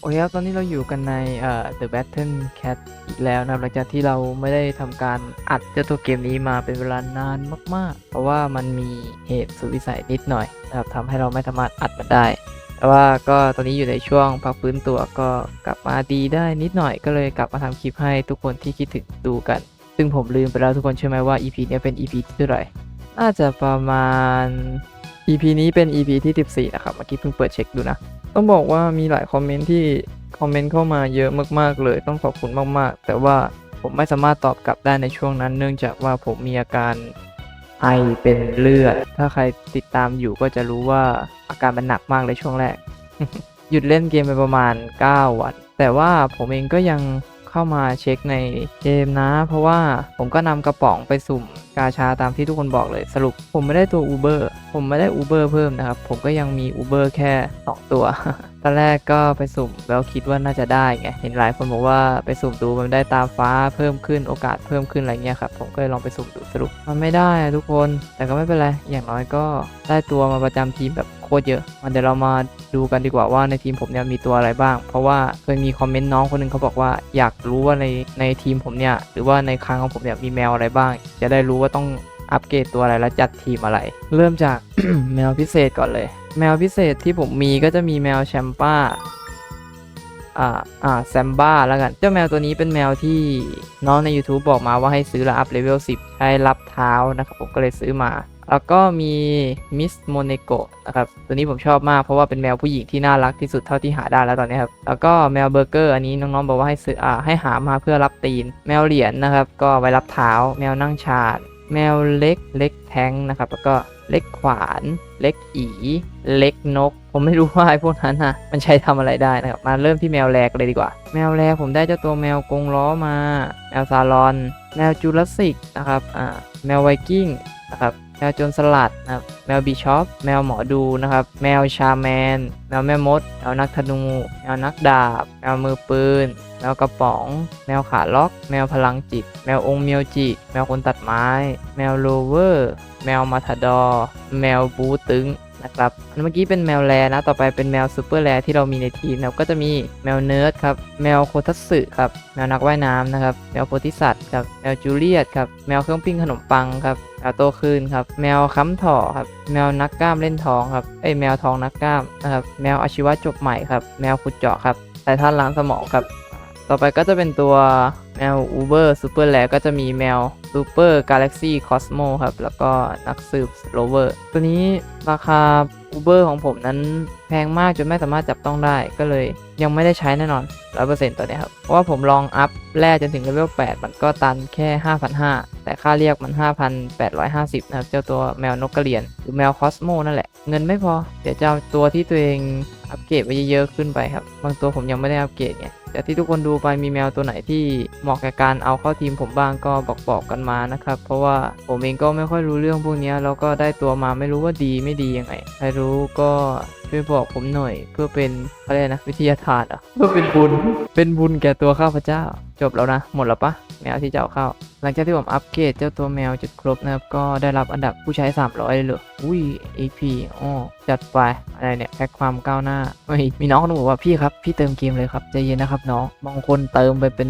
โอเคครับ ตอนนี้เราอยู่กันในเอ่อ The Battle Cat อีกแล้วนะครับ หลังจากที่เราไม่ได้ทำการอัดเจ้าตัวเกมนี้มาเป็นเวลานานมาก ๆ เพราะว่ามันมีเหตุสุดวิสัยนิดหน่อยนะครับทำให้เราไม่สามารถอัดมันได้ แต่ว่าก็ตอนนี้อยู่ในช่วงพักฟื้นตัวก็กลับมาดีได้นิดหน่อย ก็เลยกลับมาทำคลิปให้ทุกคนที่คิดถึงดูกัน ซึ่งผมลืมไปแล้วทุกคนเชื่อไหมว่า EP เนี้ยเป็น EP ที่เท่าไหร่น่าจะประมาณ EP นี้เป็น EP ที่ 14 นะครับ เมื่อกี้เพิ่งเปิดเช็คดูนะ ต้องบอกว่ามีหลายคอมเมนต์ที่คอมเมนต์เข้ามาเยอะมากๆเลย ต้องขอบคุณมากๆ แต่ว่าผมไม่สามารถตอบกลับได้ในช่วงนั้น เนื่องจากว่าผมมีอาการไอเป็นเลือด ถ้าใครติดตามอยู่ก็จะรู้ว่าอาการมันหนักมากเลยช่วงแรก หยุดเล่นเกมไปประมาณ 9 วัน แต่ว่าผมเองก็ยัง เข้ามาเช็คในเกมนะ เพราะว่าผมก็นำกระป๋องไปสุ่มกาชาตามที่ทุกคนบอกเลยสรุป ผมไม่ได้ตัว Uber ผมไม่ได้ Uber เพิ่มนะครับ ผมก็ยังมี Uber แค่ 2 ตัว อนแรกก็ไปสุ่มแล้วคิดว่าน่าจะได้ไงเห็นหลายคนบอกว่าไปสุ่มดูมันได้ตาฟ้าเพิ่มขึ้นโอกาสเพิ่มขึ้นอะไรเงี้ยครับผมก็เลยลองไปสุ่มดูสรุปมันไม่ได้อะทุกคนแต่ก็ไม่เป็นไรอย่างน้อยก็ได้ตัวมาประจำทีมแบบโคตรเยอะมันเดี๋ยวเรามาดูกันดีกว่าว่าในทีมผมเนี่ยมีตัวอะไรบ้าง เพราะว่าเคยมีคอมเมนต์น้องคนหนึงเขาบอกว่าอยากรู้ว่าในในทีมผมเนี่ยหรือว่าในครั้งของผมเนี่ยมีแมวอะไรบ้าง จะได้รู้ว่าต้อง อัปเกรดตัวอะไรและจัดทีมอะไร เริ่มจาก แมวพิเศษก่อนเลย แมวพิเศษที่ผมมีก็จะมีแมวแชมป้าอ่าอ่าแซมบ้าแล้วกันเจ้าแมวตัวนี้เป็นแมวที่น้องใน YouTube บอกมาว่าให้ซื้อแล้วอัพเลเวล10ใช้รับเท้านะครับผมก็เลยซื้อมา แล้วก็มีมิสโมเนโกนะครับตัวนี้ผมชอบมากเพราะว่าเป็นแมวผู้หญิงที่น่ารักที่สุดเท่าที่หาได้แล้วตอนนี้ครับแล้วก็แมวเบอร์เกอร์อันนี้น้องๆบอกว่าให้ซื้ออ่าให้หามาเพื่อรับตีน แมวเหรียญนะครับก็ไว้รับเท้า แมวนั่งชาด แมวเล็กเล็กแท้งนะครับ แล้วก็เล็กขวาน เล็กอี เล็กนก ผมไม่รู้ว่าไอ้พวกนั้นนะมันใช้ทำอะไรได้นะครับ มาเริ่มที่แมวแรกเลยดีกว่า แมวแรกผมได้เจ้าตัวแมวกรงล้อมา แมวซาลอน แมวจูราสสิกนะครับ อ่า แมวไวกิ้งนะครับ แมวโจนสลัดนะครับ แมวบีชอป แมวหมอดูนะครับ แมวชาแมน แมวแม่มด แมวนักธนู แมวนักดาบ แมวมือปืน แมวกระป๋อง แมวขาล็อก แมวพลังจิต แมวองค์เมียวจิ แมวคนตัดไม้ แมวโลเวอร์ แมวมาทาดอ แมวบูตึงนะครับอันเมื่อกี้เป็นแมวแรนะ ต่อไปเป็นแมวซูเปอร์แรที่เรามีในทีมนะครับก็จะมีแมวเนิร์ดครับ แมวโคทัสึครับ แมวนักว่ายน้ำนะครับ แมวโพธิสัตว์ครับ แมวจูเลียตครับ แมวเครื่องปิ้งขนมปังครับ แมวโตคืนครับ แมวค้ำถ่อครับ แมวนักกล้ามเล่นทองครับ เอ้ยแมวทองนักกล้ามนะครับ แมวอาชีวะจบใหม่ครับ แมวขุดเจาะครับไททันล้างสมองครับ ต่อไปก็จะเป็นตัวแมว Uber Super แลก็จะมีแมว Super Galaxy Cosmo ครับ แล้วก็นักสืบ Rover ตัวนี้ราคา Uber ของผมนั้น แพงมากจนไม่สามารถจับต้องได้ก็เลย ยังไม่ได้ใช้แน่นอน100%ตัวเนี้ครับ เพราะว่าผมลองอัพแร่จนถึงเลเวล8มันก็ตันแค่5,500แต่ค่าเรียกมัน 5,850 นะครับ เจ้าตัวแมวนกกระเรียน หรือแมวคอสโมนั่นแหละ เงินไม่พอ เดี๋ยวจะเอาตัวที่ตัวเองอัปเกรดไว้เยอะๆขึ้นไปครับ บางตัวผมยังไม่ได้อัปเกรดไงแต่ที่ทุกคนดูไปมีแมวตัวไหนที่เหมาะกับการเอาเข้าทีมผมบ้างก็บอกบอกกันมานะครับ เพราะว่าผมเองก็ไม่ค่อยรู้เรื่องพวกนี้แล้วก็ได้ตัวมาไม่รู้ว่าดีไม่ดียังไง ใครรู้ก็ ช่วยบอกผมหน่อย เพื่อเป็นอะไรนะวิทยาทานอะเพื่อเป็นบุญเป็นบุญแก่ตัวข้าพเจ้า จบแล้วนะ หมดแล้วปะแมวที่จะเอาเข้า หลังจากที่ผมอัปเกรดเจ้าตัวแมวจนครบนะครับ ก็ได้รับอันดับผู้ใช้ 300 เลยเหรออุ้ย AP อ๋อจัดไปอะไรเนี่ยแพ็คความก้าวหน้าเฮ้ยมีน้องคนหนึงบอกว่าพี่ครับ พี่เติมเกมเลยครับใจเย็นนะครับน้องบางคนเติมไปเป็น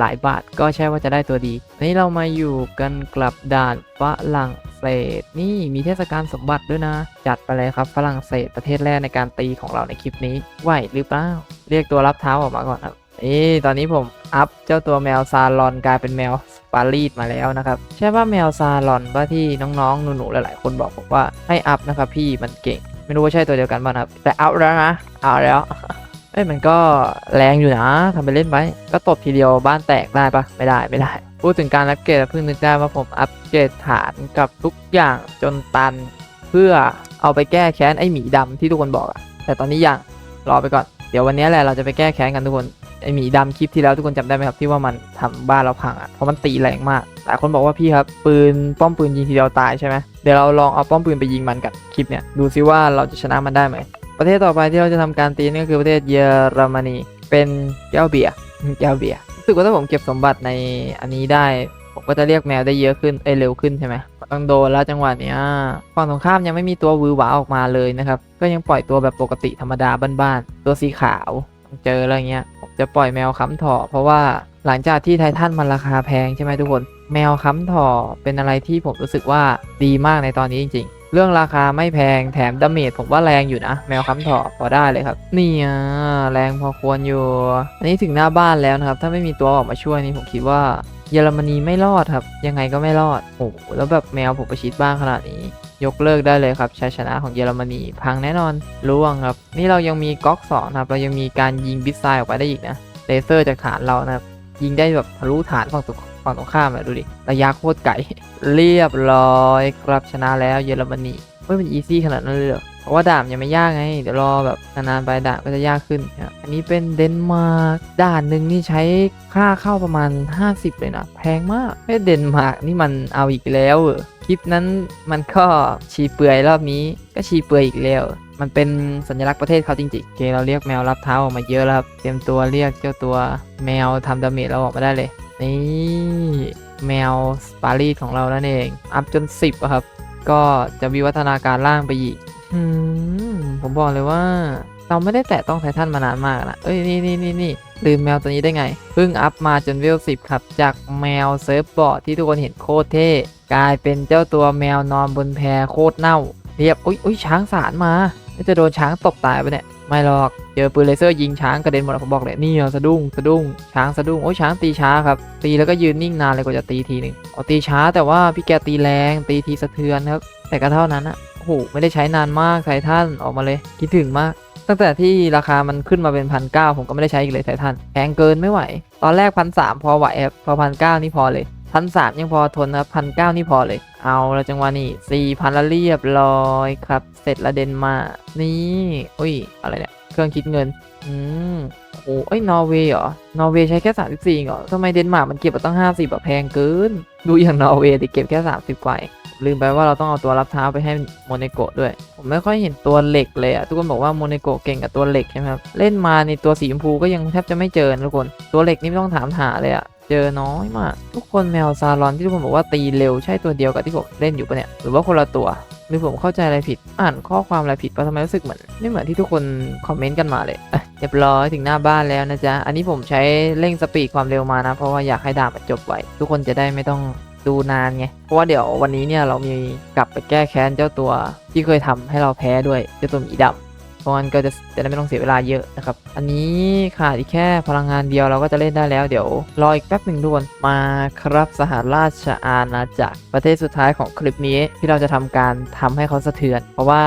หลายบาท ก็ใช่ว่าจะได้ตัวดีอันนี้เรามาอยู่กันกลับด่านฝรั่งเศสนี่มีเทศกาลสมบัติด้วยนะ จัดไปเลยครับฝรั่งเศสประเทศแรกในการตีของเราในคลิปนี้ไหวหรือเปล่าเรียกตัวรับเท้าออกมาก่อนครับ นี่ตอนนี้ผมอัพเจ้าตัวแมวซาลอนกลายเป็นแมวปารีสมาแล้วนะครับใช่ว่าแมวซาลอนว่าที่น้องๆหนูๆหลายๆคนบอกผมว่าให้อัพนะครับพี่มันเก่ง ไม่รู้ว่าใช่ตัวเดียวกันป่ะครับ แต่อัพแล้วนะเอาแล้วเอ้ยมันก็แรงอยู่นะทำไปเล่นไปก็ตบทีเดียวบ้านแตกได้ปะไม่ได้ไม่ได้พูดถึงการอัปเกรดเพิ่งนึกได้ว่าผมอัปเกรดฐานกับทุกอย่างจนตัน เพื่อเอาไปแก้แค้นไอหมีดำที่ทุกคนบอกอะแต่ตอนนี้ยังรอไปก่อนเดี๋ยววันนี้แหละเราจะไปแก้แค้นกันทุกคน ไอหมีดำคลิปที่แล้วทุกคนจำได้ไหมครับที่ว่ามันทำบ้านเราพังอะเพราะมันตีแรงมากหลายคนบอกว่าพี่ครับปืนป้อมปืนยิงทีเดียวตายใช่ไหมเดี๋ยวเราลองเอาป้อมปืนไปยิงมันกันคลิปเนี้ยดูซิว่าเราจะชนะมันได้ไหมประเทศต่อไปที่เราจะทำการตีนี่ก็คือประเทศเยอรมนีเป็นแก้วเบียร์แก้วเบียร์รู้สึกว่าถ้าผมเก็บสมบัติในอันนี้ได้ ผมก็จะเรียกแมวได้เยอะขึ้น เอยเร็วขึ้นใช่ไหมต้องโดนแล้วจังหวะเนี้ยฝั่งตรงข้ามยังไม่มีตัววือหวาออกมาเลยนะครับ ก็ยังปล่อยตัวแบบปกติธรรมดาบ้านๆ ตัวสีขาว เจออะไรเงี้ยผมจะปล่อยแมวค้ำถอเพราะว่าหลังจากที่ไททันมันราคาแพงใช่ไหมทุกคน แมวค้ำถอเป็นอะไรที่ผมรู้สึกว่าดีมากในตอนนี้จริง ๆ เรื่องราคาไม่แพงแถมดาเมจผมว่าแรงอยู่นะ แมวค้ำถอพอได้เลยครับ นี่อะแรงพอควรอยู่ อันนี้ถึงหน้าบ้านแล้วนะครับ ถ้าไม่มีตัวออกมาช่วยนี่ผมคิดว่าเยอรมนีไม่รอดครับ ยังไงก็ไม่รอด โอ้แล้วแบบแมวผมประชิดบ้างขนาดนี้ ยกเลิกได้เลยครับชัยชนะของเยอรมนีพังแน่นอนล่วงครับ นี่เรายังมีก๊อกสองนะครับเรายังมีการยิงบิสไซออกไปได้อีกนะเลเซอร์จากฐานเรานะครับยิงได้แบบทะลุฐานฝั่งตรงฝั่งตรงข้ามเลยดูดิระยะโคตรไกลเรียบร้อยครับชนะแล้วเยอรมนีไม่เป็นอีซี่ขนาดนั้นเลยเห ราะว่าด่ามยังไม่ยากไง เดี๋ยวรอแบบนานๆไปด่ามก็จะยากขึ้นครับอันนี้เป็นเดนมาร์กด่านหนึ่งนี่ใช้ค่าเข้าประมาณ 50 เลยนะ แพงมากเฮ้เดนมาร์กนี่มันเอาอีกแล้วเหรอคลิปนั้นมันก็ชีเปลือยรอบนี้ก็ชีเปลือยอีกแล้ว มันเป็นสัญลักษณ์ประเทศเขาจริงๆโอเคเราเรียกแมวรับเท้าออกมาเยอะแล้วครับ เตรียมตัวเรียกเจ้าตัวแมวทำดาเมจเราออกมาได้เลย นี่แมวสปารีสของเรานั่นเอง อัพจน 10อะครับ ก็จะวิวัฒนาการล่างไปอีก อืมผมบอกเลยว่า เราไม่ได้แตะต้องไททันมานานมากนะเอ้ยนี่นี่นี่นี่ลืมแมวตัวนี้ได้ไง เพิ่งอัพมาจนเวล10ครับ จากแมวเซิร์ฟบอร์ดที่ทุกคนเห็นโคตรเท่ กลายเป็นเจ้าตัวแมวนอนบนแพโคตรเน่า เรียบอุ้ยอุ้ยช้างสารมาจะโดนช้างตบตายไปะเนี่ยไม่หรอกเจอปืนเลเซอร์ยิงช้างกระเด็นหมดผมบอกเลยนี่อะสะดุ้งสะดุ้งช้างสะดุ้งโอ้ยช้างตีช้าครับ ตีแล้วก็ยืนนิ่งนานเลยกว่าจะตีทีหนึ่งอ๋อตีช้าแต่ว่าพี่แกตีแรงตีทีสะเทือนครับแต่ก็เท่านั้นอะ หไม่ได้ใช้นานมากไททันออกมาเลยคิดถึงมาก ตั้งแต่ที่ราคามันขึ้นมาเป็นพันเผมก็ไม่ได้ใช้อีกเลยไททันแพงเกินไม่ไหว ตอนแรกพันสพอไหวครับพอพันเนี่พอเลยพันสยังพอทนนะครับพันเนี่พอเลย เอาล้วจังหวะนี้สี่พันละเรียบร้อยครับ เสร็จละเดนมาร์กนี่อุ้ยอะไรเนี่ยเครื่องคิดเงินอืมโอ้โหเอ้ยนอร์เวย์เหรอ นอร์เวย์ใช้แค่34เหรอทำไมเดนมาร์กมันเก็บมาตั้ง50แบบแพงเกิน ดูอย่างนอร์เวย์ดิเก็บแค่30กว่าเอง ลืมไปว่าเราต้องเอาตัวรับเท้าไปให้โมเนโกะด้วย ผมไม่ค่อยเห็นตัวเหล็กเลยอะทุกคนบอกว่าโมเนโกะเก่งกับตัวเหล็กใช่ไหมครับ เล่นมาในตัวสีชมพูก็ยังแทบจะไม่เจอทุกคน ตัวเหล็กนี่ไม่ต้องถามหาเลยอะเจอน้อยมาก ทุกคนแมวซาลอนที่ทุกคนบอกว่าตีเร็วใช่ตัวเดียวกับที่ผมเล่นอยู่ปะเนี่ย หรือว่าคนละตัว หรือผมเข้าใจอะไรผิด อ่านข้อความอะไรผิดปะทำไมรู้สึกเหมือนไม่เหมือนที่ทุกคนคอมเมนต์กันมาเลยเรียบร้อยถึงหน้าบ้านแล้วนะจ๊ะ อันนี้ผมใช้เร่งสปีดความเร็วมานะ เพราะว่าอยากให้ดาบจบไวทุกคนจะได้ไม่ต้อง ดูนานไง เพราะว่าเดี๋ยววันนี้เนี่ยเรามีกลับไปแก้แค้นเจ้าตัวที่เคยทำให้เราแพ้ด้วยเจ้าตัวหมีดำ ราะงั้นก็จะจะได้ไม่ต้องเสียเวลาเยอะนะครับ อันนี้ขาดอีกแค่พลังงานเดียวเราก็จะเล่นได้แล้วเดี๋ยวรออีกแป๊บหนึ่งด่วนมาครับสหราชอาณาจักรประเทศสุดท้ายของคลิปนี้ที่เราจะทำการทำให้เขาสะเทือน เพราะว่า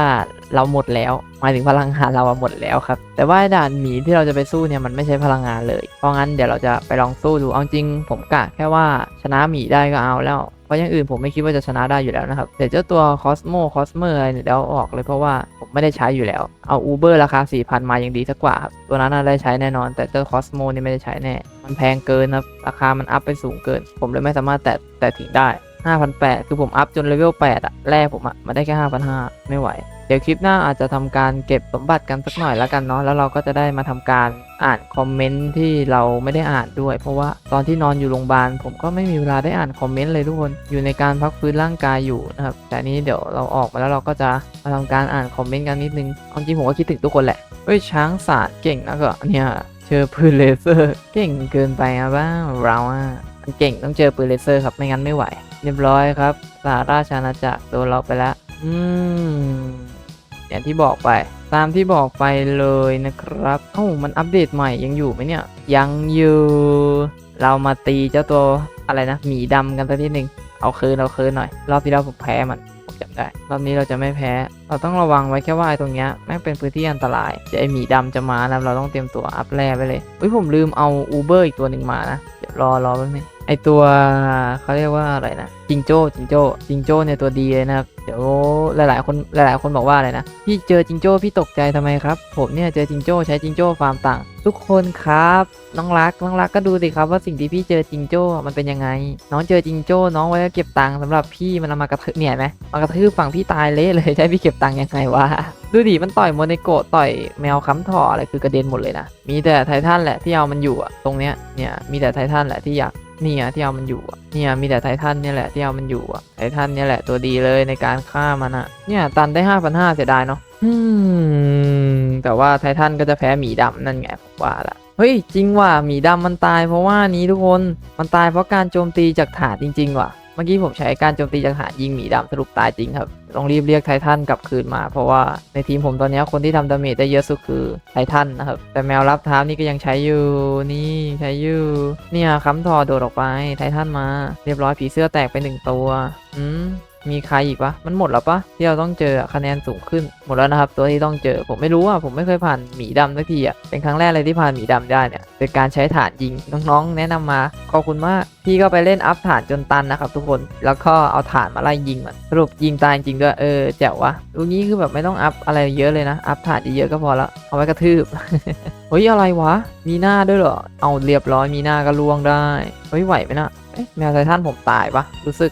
เราหมดแล้วหมายถึงพลังงานเราอะหมดแล้วครับ แต่ว่าด่านหมีที่เราจะไปสู้เนี่ยมันไม่ใช้พลังงานเลย เพราะงั้นเดี๋ยวเราจะไปลองสู้ดูเอาจริง ผมกะแค่ว่าชนะหมีได้ก็เอาแล้วเพราะอย่างอื่นผมไม่คิดว่าจะชนะได้อยู่แล้วนะครับเดี๋ยวเจ้าตัวคอสโมคอสเมอร์อะไรเนี่ยเดี๋ยวออกเลยเพราะว่า ไม่ได้ใช้อยู่แล้ว เอา Uber ราคา 4,000 มายังดีสักกว่าครับตัวนั้นได้ใช้แน่นอน แต่เจ้า Cosmo นี่ไม่ได้ใช้แน่ มันแพงเกินครับ ราคามันอัพไปสูงเกิน ผมเลยไม่สามารถแตะแตะถึงได้5,800 คือผมอัพจนเลเวล8อะแรกผมอะมาได้แค่5,500 ไม่ไหว ดี๋ยวคลิปหน้าอาจจะทำการเก็บสมบัติกันสักหน่อยแล้วกันเนาะแล้วเราก็จะได้มาทำการอ่านคอมเมนต์ที่เราไม่ได้อ่านด้วย เพราะว่าตอนที่นอนอยู่โรงพยาบาลผมก็ไม่มีเวลาได้อ่านคอมเมนต์เลยทุกคนอยู่ในการพักฟื้นร่างกายอยู่นะครับแต่นี้เดี๋ยวเราออกมาแล้วเราก็จะมาทำการอ่านคอมเมนต์กันนิดนึงเอาจริงผมก็คิดถึงทุกคนแหละเฮ้ยช้างศาสตร์เก่งนะก็เนี่ยเจอปืนเลเซอร์เก่งเกินไปอะบ้าเราอะเก่งต้องเจอปืนเลเซอร์ครับไม่งั้นไม่ไหว เรียบร้อยครับสหราชาณาจักรโดนเราไปแล้วอืม อย่างที่บอกไป ตามที่บอกไปเลยนะครับเอ้ามันอัปเดตใหม่ยังอยู่ไหมเนี่ย ยังอยู่ เรามาตีเจ้าตัวอะไรนะหมีดำกันสักทีหนึ่งเอาคืนเอาคืนหน่อย รอบที่แล้วผมแพ้มันผมจำได้ รอบนี้เราจะไม่แพ้ เราต้องระวังไว้แค่ว่าไอ้ตรงเนี้ยแม่งเป็นพื้นที่อันตรายเดี๋ยวไอหมีดำจะมานะเราต้องเตรียมตัวอัพแร่ไปเลยอุ้ยผมลืมเอาอูเบอร์อีกตัวหนึ่งมานะ รอรอแป๊บนึงไอตัวเขาเรียกว่าอะไรนะจิงโจ้จิงโจ้จิงโจ้เนี่ยตัวดีเลยนะครับเดี๋ยวหลายๆคนหลายๆคนบอกว่าอะไรนะพี่เจอจิงโจ้พี่ตกใจทำไมครับ ผมเนี่ยเจอจิงโจ้ใช้จิงโจ้ฟาร์มต่าง ทุกคนครับน้องรักน้องรักก็ดูสิครับว่าสิ่งที่พี่เจอจิงโจ้มันเป็นยังไง น้องเจอจิงโจ้น้องไว้เก็บตังค์สำหรับพี่มันเอามากระทืบเนี่ยไหมมากระทืบฝั่งพี่ตายเละเลยใช้พี่เก็บตังค์ยังไงวะ ดูดิมันต่อยโมเนโกะต่อยแมวค้ำถออะไรคือกระเด็นหมดเลยนะ มีแต่ไททันแหละที่เอามันอยู่อะตรงเนี้ยเนี่ยมีแต่ไททันแหละที่อยากเนี่ยที่เอามันอยู่อะเนี่ยมีแต่ไททันเนี่ยแหละที่เอามันอยู่อะไททันเนี่ยแหละตัวดีเลยในการฆ่ามันอะเนี่ยตันได้ห้าพันห้าเสียดายเนาะอืมแต่ว่าไททันก็จะแพ้หมีดำนั่นไงผมว่าละเฮ้ยจริงว่ะหมีดำมันตายเพราะว่านี้ทุกคนมันตายเพราะการโจมตีจากฐานจริง ๆ ว่ะ เมื่อกี้ผมใช้การโจมตีจังหารยิงหมีดำสรุปตายจริงครับต้องรีบเรียกไททันกลับคืนมา เพราะว่าในทีมผมตอนนี้คนที่ทำดาเมจได้เยอะสุดคือไททันนะครับ แต่แมวรับเท้านี่ก็ยังใช้อยู่นี่ใช้อยู่เนี่ยค้ำทอโดดออกไปไททันมา เรียบร้อยผีเสื้อแตกไปหนึ่งตัวอืม มีใครอีกปะมันหมดแล้วปะที่เราต้องเจอคะแนนสูงขึ้นหมดแล้วนะครับ ตัวที่ต้องเจอผมไม่รู้อะผมไม่เคยผ่านหมีดำสักทีอะเป็นครั้งแรกเลยที่ผ่านหมีดำได้เนี่ยเป็นการใช้ฐานยิงน้องๆ แนะนำมาขอบคุณมากพี่ก็ไปเล่นอัพฐานจนตันนะครับ ทุกคนแล้วก็เอาฐานมาไล่ยิงมันสรุปยิงตายจริงด้วยเออแจ๋ววะลูกนี้คือแบบไม่ต้องอัพอะไรเยอะเลยนะอัพฐานเยอะๆก็พอละเอาไว้กระทืบเฮ้ยอะไรวะ มีหน้าด้วยเหรอ เอาเรียบร้อยมีหน้าก็ล่วงได้ เฮ้ยไหวไหมนะเอ๊ะแมวไททันผมตายปะรู้สึก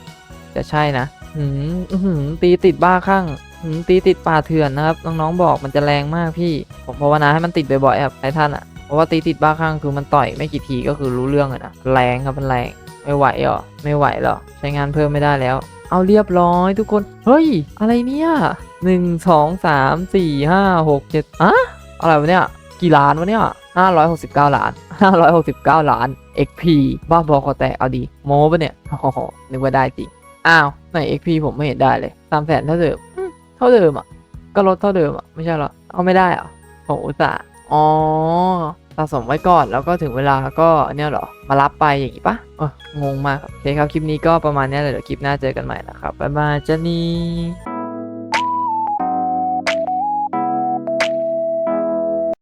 จะใช่นะ หืมอื้อหือตีติดบ้าข้างหืมตีติดป่าเถื่อนนะครับ น้องๆบอกมันจะแรงมากพี่ ผมภาวนาให้มันติดบ่อยๆครับไททันอะ เพราะว่าตีติดบ้าข้างคือมันต่อยไม่กี่ทีก็คือรู้เรื่องเลยนะ แรงครับมันแรง ไม่ไหวหรอ ไม่ไหวหรอ ใช้งานเพิ่มไม่ได้แล้ว เอาเรียบร้อยทุกคน เฮ้ย อะไรเนี่ยหนึ่งสองสามสี่ห้าหกเจ็ดอะอะไรวะเนี่ย กี่ล้านวะเนี่ยห้าร้อยหกสิบเก้าล้านห้าร้อยหกสิบเก้าล้าน XP บ้าบอคอแตกเอาดี โม้ปะเนี่ยโอ้โหนึกว่าได้จริง อ้าวไหน XP ผมไม่เห็นได้เลยสามแสนเท่าเดิมเท่าเดิมอะ ก็ลดเท่าเดิมอะ ไม่ใช่เหรอ เอาไม่ได้อะโอ้อุตส่าห์อ๋อสะสมไว้ก่อนแล้วก็ถึงเวลาก็เนี่ยเหรอ มารับไปอย่างงี้ปะเอองงมากครับโอเคครับ คลิปนี้ก็ประมาณนี้เลยเดี๋ยวคลิปหน้าเจอกันใหม่นะครับบ๊ายบายเจานี่